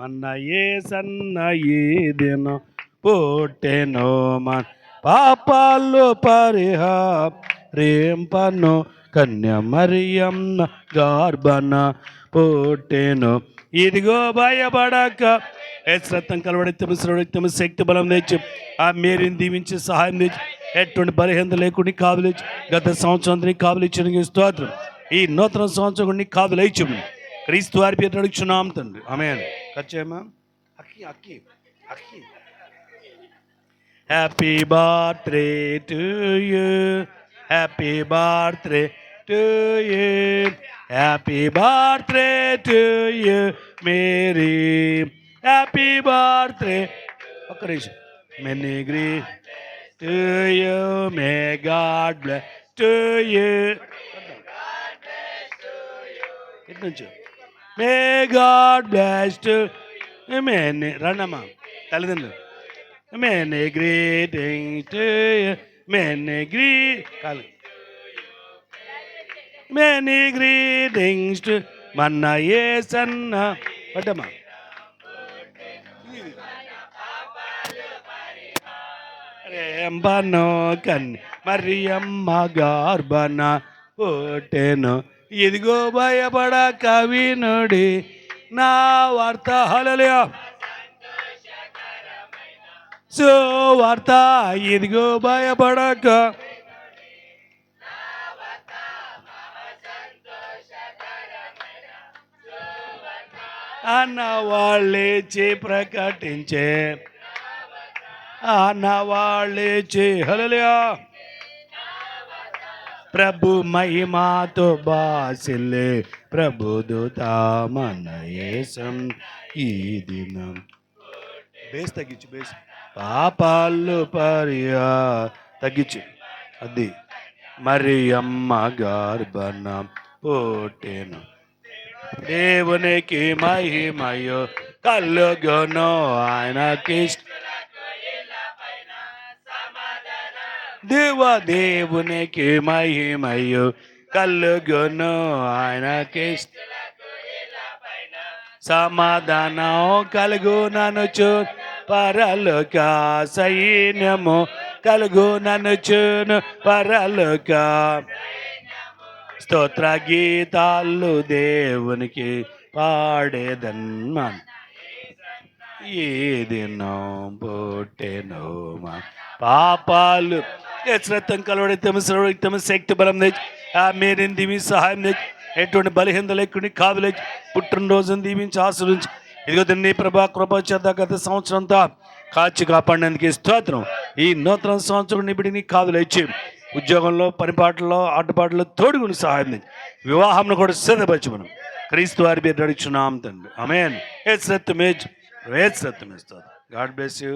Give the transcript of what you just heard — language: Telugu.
మన ఏ సన్న ఈ దినం పుట్టెను మన పాపాలు పరిహా రేంపను కన్య మరియమ్మ గార్బన పుట్టెను ఇదిగో భయపడక. శ్రద్ధం కలవడిత్తము శ్రవడిత్తము శక్తి బలం తెచ్చి ఆ మేరీని దీవించి సహాయం తెచ్చి ఎటువంటి బలహీనత లేకుండా కాదులు గత సంవత్సరం నీ ఇచ్చిన స్తోత్రం. ఈ నూతన సంవత్సరం నీ కాదులు క్రీస్తు వారి పేరు అడుగుచున్నాం తండ్రి. ఆమె ఖచ్చితమా Akki Akki Akki happy birthday to you happy birthday to you happy birthday to you Mary happy birthday ఒక్క నిమిషం many గ్రీ to you may God bless to you ఇటు నుంచి May God blast to రండమ్మా. తల్లిదండ్రులు. మెనీ గ్రీటింగ్ టు మెనీ గ్రీ కాలు. మెనీ గ్రీటింగ్స్ మన్న ఏ సన్న పడ్డమ్మా. రేంబను కన్ మరియమ్మ గార్బన పుట్టెను. ఇదిగో భయపడ కవినుడి నా వార్త. హలలియా సో వార్త ఇదిగో భయపడక అన్న వాళ్ళేచి ప్రకటించే. అన్న వాళ్ళేచి హలలియా ప్రభు మహిమాతో బాసిల్లే ప్రభుదుత మన యేసం ఈ దినం. బేస్ తగ్గించు బేస్. పాపాలు పరియా తగ్గించు. అది మరి అమ్మ గర్భన పుట్టెను. దేవునికి మహిమయో కలుగును ఆయనకి దేవ దేవునికి మహిమయు కలుగును ఆయనకి. సమాధానం కలుగుననుచు పరలోక సైన్యము కలుగుననుచును పరలోక. స్తోత్ర గీతాలు దేవునికి పాడేదన్మాన్ ఈ దినం పుట్టెను మా పాపాలు రక్తం కలవడైతే శ్రవడితము శక్తి బలం తెచ్చి ఆ మీరిని దీవించి సహాయం తెచ్చి ఎటువంటి బలహీనత లేకుండా కాదు లేచి పుట్టినరోజును దీవించి ఆశ్రయించి ఇదిగో నీ ప్రభా కృప చేత గత సంవత్సరం అంతా కాచి కాపాడినందుకు స్తోత్రం ఈ నూతన సంవత్సరం నిబిడి నీ కాదు లేచి ఉద్యోగంలో పనిపాటల్లో ఆటపాటల్లో తోడుగుని సహాయం లేదు వివాహంను కూడా సిద్ధపరచు మనం క్రీస్తు వారి పేరు నడుచున్నాం తండ్రి అమేన్ ఏ సత్యమే ఏ సత్యమే గాడ్ బ్లెస్ యూ